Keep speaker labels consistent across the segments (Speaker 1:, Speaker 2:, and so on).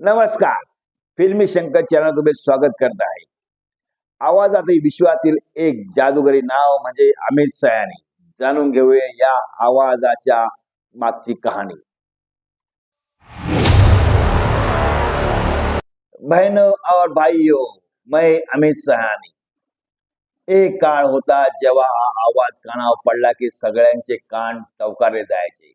Speaker 1: नमस्कार. फिल्मी शंकर चॅनल तुम्ही स्वागत करत आहे. आवाजातही विश्वातील एक जादूगरी नाव म्हणजे अमित सयानी. जाणून घेऊया या आवाजाच्या मागची कहाणी. बहनों और भाईयो मैं अमित सहानी एक काळ होता जेव्हा हा आवाज कानावर पडला की सगळ्यांचे कान टवकारले जायचे.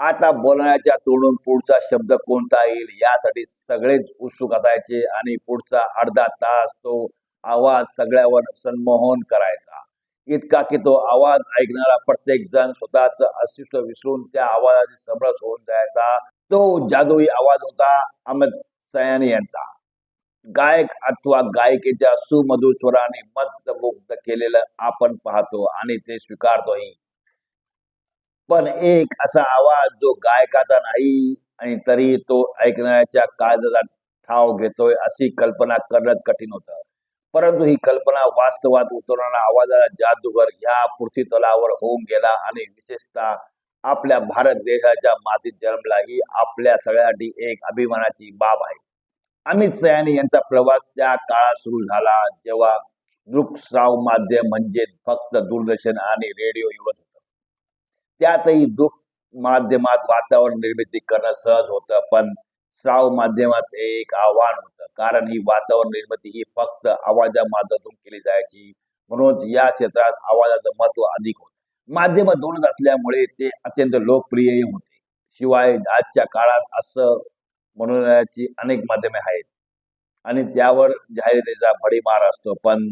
Speaker 1: आता बोलण्याच्या तोडून पुढचा शब्द कोणता येईल यासाठी सगळेच उत्सुक असायचे आणि पुढचा अर्धा तास तो आवाज सगळ्यावर संमोहन करायचा. इतका की तो आवाज ऐकणारा प्रत्येक जण स्वतःच अस्तित्व विसरून त्या आवाजाची समरस होऊन जायचा. तो जादुई आवाज होता अमित सयानी यांचा. गायक अथवा गायिकेच्या सुमधुर स्वराने मंत्रमुग्ध केलेलं आपण पाहतो आणि ते स्वीकारतोही. पण एक असा आवाज जो गायकाचा नाही आणि तरी तो ऐकणाऱ्याच्या काळजाचा ठाव घेतोय अशी कल्पना करणं कठीण होतं. परंतु ही कल्पना वास्तवात उतरणारा आवाजाला जादूगर ह्या पृथ्वी तलावर होऊन गेला आणि विशेषतः आपल्या भारत देशाच्या मातीत जन्मला ही आपल्या सगळ्यासाठी एक अभिमानाची बाब आहे. अमित सयानी यांचा प्रवास त्या काळात सुरू झाला जेव्हा दृकश्राव माध्यम म्हणजे फक्त दूरदर्शन आणि रेडिओ एवढंच त्यातही दुःख माध्यमात वातावरण निर्मिती करणं सहज होतं पण श्राव माध्यमात हे एक आव्हान होतं. कारण ही वातावरण निर्मिती ही फक्त आवाजा माध्यमातून केली जायची. म्हणूनच या क्षेत्रात आवाजाचं महत्त्व अधिक होतं. माध्यम दोनच असल्यामुळे ते अत्यंत लोकप्रियही होते. शिवाय आजच्या काळात असं मनोरंजनाची अनेक माध्यमे आहेत. आणि त्यावर जाहिरातीचा भडीमार असतो पण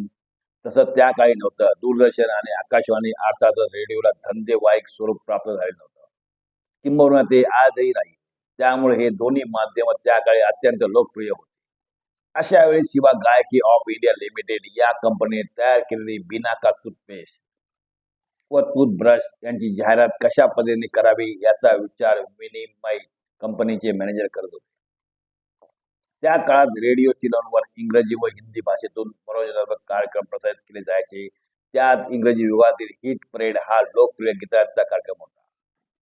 Speaker 1: तसं त्या काळी नव्हतं. दूरदर्शन आणि आकाशवाणी अर्थातच रेडिओला धंदेवाईक स्वरूप प्राप्त झाले नव्हतं. किंबहुना ते आजही नाही. त्यामुळे हे दोन्ही माध्यम त्या काळी अत्यंत लोकप्रिय होते. अशा वेळी शिवा गायकी ऑफ इंडिया लिमिटेड या कंपनीने तयार केलेली बिनाका टूथपेस्ट व टूथब्रश यांची जाहिरात कशा पद्धतीने करावी याचा विचार विनिमय कंपनीचे मॅनेजर करत होते. त्या काळात रेडिओ सिलॉनवर इंग्रजी व हिंदी भाषेतून मनोरंजनात्मक कार्यक्रम प्रसारित केले जायचे. त्यात इंग्रजी विभागातील हिट परेड हा लोकप्रिय गीतांचा कार्यक्रम होता.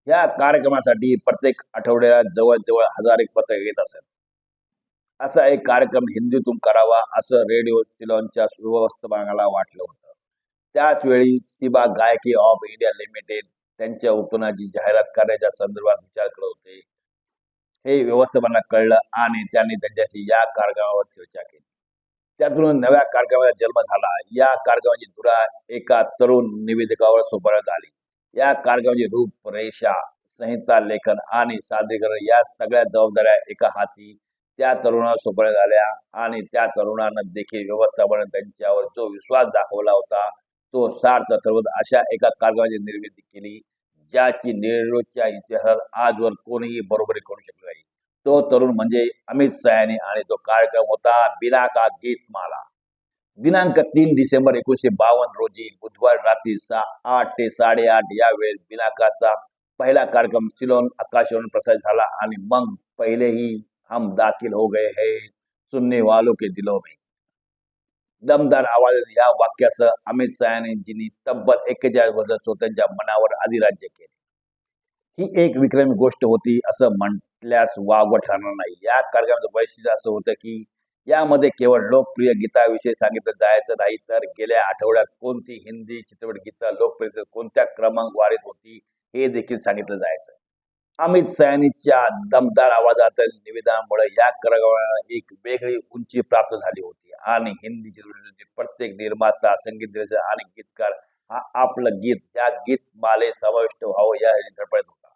Speaker 1: या कार्यक्रमासाठी प्रत्येक आठवड्याला जवळजवळ हजार एक पत्र येत असत. असा एक कार्यक्रम हिंदीतून करावा असं रेडिओ सिलॉनच्या सुव्यवस्थापनाला वाटलं होतं. त्याच वेळी सिबा गायकी ऑफ इंडिया लिमिटेड त्यांच्या उत्पन्नाची जाहिरात करण्याच्या संदर्भात विचार करत होते. हे व्यवस्थापनाला कळलं आणि त्यांनी त्यांच्याशी या कार्यक्रमावर चर्चा केली. त्यातून नव्या कार्यक्रमाचा जन्म झाला. या कार्यक्रमाची धुरा एका तरुण निवेदकावर सोपवण्यात आली. या कार्यक्रमाची रूपरेषा संहिता लेखन आणि सादरीकरण या सगळ्या जबाबदाऱ्या एका हाती त्या तरुणावर सोपवण्यात आल्या आणि त्या तरुणानं देखील व्यवस्थापनाने त्यांच्यावर जो विश्वास दाखवला होता तो सार्थ ठरवत अशा एका कार्यक्रमाची निर्मिती केली. त्याची नेहरूच्या इतिहासात आजवर कोणीही बरोबरी करू शकले नाही. तो तरुण म्हणजे अमित सयानी आणि तो कार्यक्रम होता बिनाका गीतमाला दिनांक तीन डिसेंबर एकोणीशे बावन्न रोजी बुधवार रात्री सहा आठ ते साडेआठ या वेळेस बिनाकाचा पहिला कार्यक्रम सिलोन आकाशवाणी प्रसारित झाला आणि मग पहिले ही हम दाखिल हो गए है सुनने वालों के दिलों में. दमदार आवाज या वाक्यासह अमित सयानीजींनी तब्बल एक्केचाळीस वर्ष स्वतःच्या मनावर अधिराज्य केले. ही एक विक्रमी गोष्ट होती असं म्हटल्यास वावगं ठरणार नाही. या कार्यक्रमाचं वैशिष्ट्य असं होतं की यामध्ये केवळ लोकप्रिय गीताविषयी सांगितलं जायचं नाही तर गेल्या आठवड्यात कोणती हिंदी चित्रपट गीता लोकप्रिय कोणत्या क्रमांक वारीत होती हे देखील सांगितलं जायचं. अमित सयानीच्या दमदार आवाजातील निवेदनामुळे या कार्यक्रमाला एक वेगळी उंची प्राप्त झाली होती. आणि हिंदी चित्रपटाचे प्रत्येक निर्माता संगीत दिग्दर्शक आणि गीतकार हा आपलं गीत या गीत माले समाविष्ट व्हावं या चित्रपटात होता.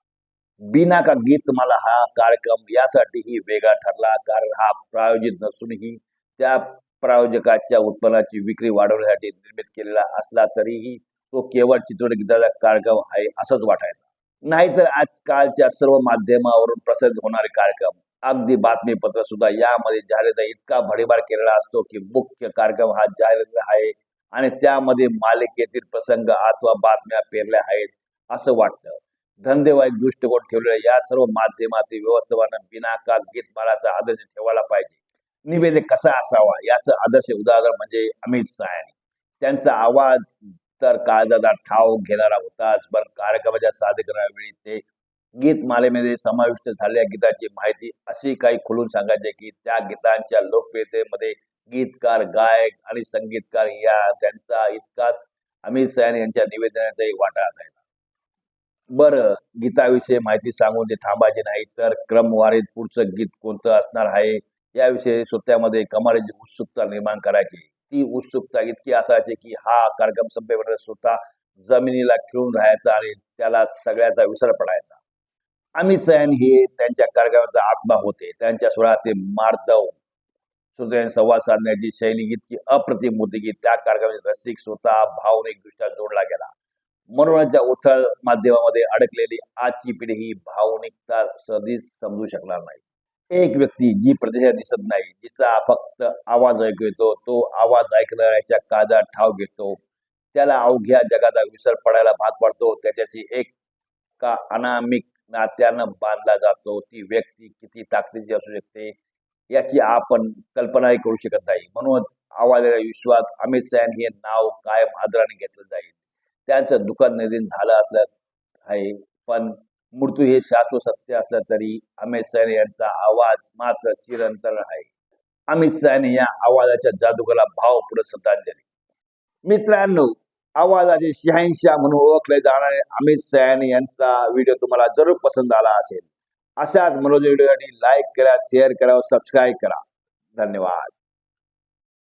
Speaker 1: बिना का गीत मला हा कार्यक्रम यासाठीही वेगळा ठरला कारण हा प्रायोजित नसूनही त्या प्रायोजकाच्या उत्पन्नाची विक्री वाढवण्यासाठी निर्मित केलेला असला तरीही तो केवळ चित्रपट गीताचा कार्यक्रम आहे असंच वाटायचं. नाहीतर आजकालच्या सर्व माध्यमावरून प्रसिद्ध होणारे कार्यक्रम अगदी बातमीपत्र सुद्धा यामध्ये जाहिरात इतका भडीबार केलेला असतो की मुख्य कार्यक्रम हा जाहिरात आहे आणि त्यामध्ये मालिकेतील प्रसंग अथवा बातम्या पेरल्या आहेत असं वाटतं. धंदेवाईक दृष्टिकोन ठेवलेल्या या सर्व माध्यमातील व्यवस्थापनानं बिनाका गीतमालाचा आदर्श ठेवायला पाहिजे. निवेदक कसा असावा याचं आदर्श उदाहरण म्हणजे अमित सयानी त्यांचा आवाज तर काळजाचा ठाव घेणारा होताच. पण कार्यक्रमाच्या सादरीकरणावेळी ते गीत मालेमध्ये समाविष्ट झालेल्या गीताची माहिती अशी काही खुलून सांगायची की त्या गीतांच्या लोकप्रियतेमध्ये गीतकार गायक आणि संगीतकार या त्यांचा इतकाच अमित सयान यांच्या निवेदनाचाही वाटा आहे बरं गीताविषयी माहिती सांगून ते थांबायचे नाही तर क्रमवारीत पुढचं गीत कोणतं असणार आहे? याविषयी स्वतःमध्ये कमालीची उत्सुकता निर्माण करायची. ती उत्सुकता इतकी असायची की हा कार्यक्रम संपेपर्यंत स्वतः जमिनीला खिळून राहायचा आणि त्याला सगळ्याचा विसर पडायचा. अमित सैन हे त्यांच्या कार्यक्रमाचा आत्मा होते. त्यांच्या स्वराचे मार्दव श्रोत्यांनी संवाद साधण्याची शैली इतकी अप्रतिम होती की त्या कार्यक्रमाचे रसिक स्वतः भावनिकदृष्ट्या जोडला गेला. मनोरंजनाच्या उथळ माध्यमामध्ये अडकलेली आजची पिढी ही भावनिकता सहजीच समजू शकणार नाही. एक व्यक्ती जी प्रदेशात दिसत नाही जिचा फक्त आवाज ऐकू येतो तो आवाज ऐकणाऱ्याच्या काळजात ठाव घेतो. त्याला अवघ्या जगाचा विसर पडायला भाग पडतो. त्याच्याशी एक का अनामिक नात्यानं बांधला जातो. ती व्यक्ती किती ताकदीची असू शकते याची आपण कल्पनाही करू शकत नाही. म्हणून आवाजाच्या विश्वात अमित सॅन हे नाव कायम आदराने घेतलं जाईल. त्यांचं दुकान निधन झालं असलं आहे पण मृत्यू हे शाश्वत सत्य असलं तरी अमित सयान यांचा आवाज मात्र चिरंतन आहे. अमित सयान या आवाजाच्या जादूगाला भावपूर्ण श्रद्धांजली. मित्रांनो आवाजाचे शहानशाह म्हणून ओळखले जाणारे अमित सयान यांचा व्हिडिओ तुम्हाला जरूर पसंत आला असेल. अशाच मनोज व्हिडिओसाठी लाईक करा शेअर करा व सबस्क्राईब करा. धन्यवाद.